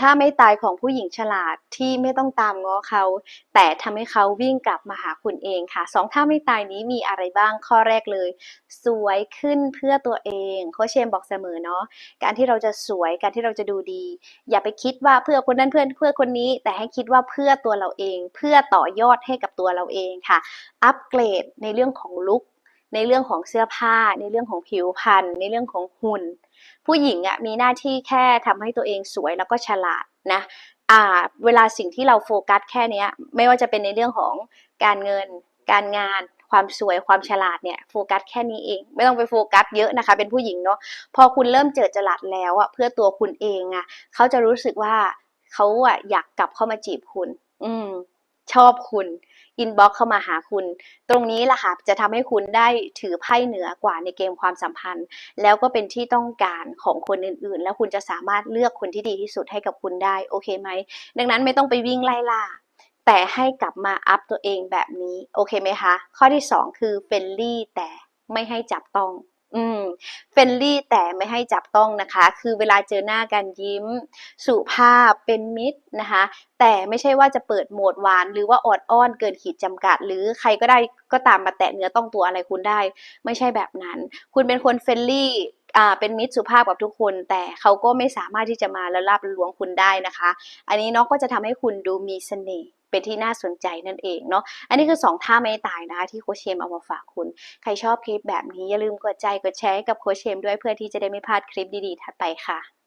ถ้าไม่ตายของผู้หญิงฉลาดที่ไม่ต้องตามง้อเขา แต่ทำให้เขาวิ่งกลับมาหาคุณเองค่ะสองท่าไม่ตายนี้มีอะไรบ้างข้อแรกเลย สวยขึ้นเพื่อตัวเองโคชเชมบอกเสมอเนาะการที่เราจะสวยการที่เราจะดูดี อย่าไปคิดว่าเพื่อคนนั้นเพื่อนเพื่อคนนี้ แต่ให้คิดว่าเพื่อตัวเราเอง เพื่อต่อยอดให้กับตัวเราเองค่ะ อัปเกรดในเรื่องของลุค ในเรื่องของเสื้อผ้า ในเรื่องของผิวพรรณในเรื่องของหุ่น ผู้หญิงอะมีหน้าที่แค่ทำให้ตัวเองสวยแล้วก็ฉลาดนะอ่าเวลาสิ่งที่เราโฟกัสแค่เนี้ยไม่ว่าจะเป็นในเรื่องของการเงิน การงานความสวยความฉลาดเนี่ยโฟกัสแค่นี้เอง ไม่ต้องไปโฟกัสเยอะนะคะ เป็นผู้หญิงเนาะพอคุณเริ่มเจอจรัสแล้วอะเพื่อตัวคุณเองอะเขาจะรู้สึกว่าเขาอะอยากกลับเข้ามาจีบคุณ อืม ชอบคุณอินบ็อกเข้ามาหาคุณ ตรงนี้แหละค่ะจะทำให้คุณได้ถือไพ่เหนือกว่าในเกมความสัมพันธ์ แล้วก็เป็นที่ต้องการของคนอื่นๆ แล้วคุณจะสามารถเลือกคนที่ดีที่สุดให้กับคุณได้โอเคไหมดังนั้นไม่ต้องไปวิ่งไล่ล่าแต่ให้กลับมาอัพตัวเองแบบนี้โอเคไหมคะข้อที่ 2 คือเฟนลี่แต่ไม่ให้จับต้อง อืมเฟนลี่แต่ไม่ให้จับต้องนะคะ คือเวลาเจอหน้ากันยิ้ม สุภาพเป็นมิตรนะคะ แต่ไม่ใช่ว่าจะเปิดโหมดหวาน หรือว่าอดอ้อนเกินขีดจำกัด หรือใครก็ได้ก็ตามมาแตะเนื้อต้องตัวอะไรคุณได้ ไม่ใช่แบบนั้น คุณเป็นคนเฟนลี่อ่าเป็นมิตรสุภาพกับทุกคน แต่เขาก็ไม่สามารถที่จะมาละลาบละล้วงคุณได้นะคะ อันนี้เนาะก็จะทำให้คุณดูมีเสน่ห์ เป็นที่น่าสนใจนั่นเองเนาะอันนี้คือ 2 ท่าไม่ตายนะคะที่โคเชมเอามาฝากคุณ ใครชอบคลิปแบบนี้อย่าลืมกดใจกดแชร์ให้กับโคเชมด้วยเพื่อที่จะได้ไม่พลาดคลิปดีๆถัดไปค่ะ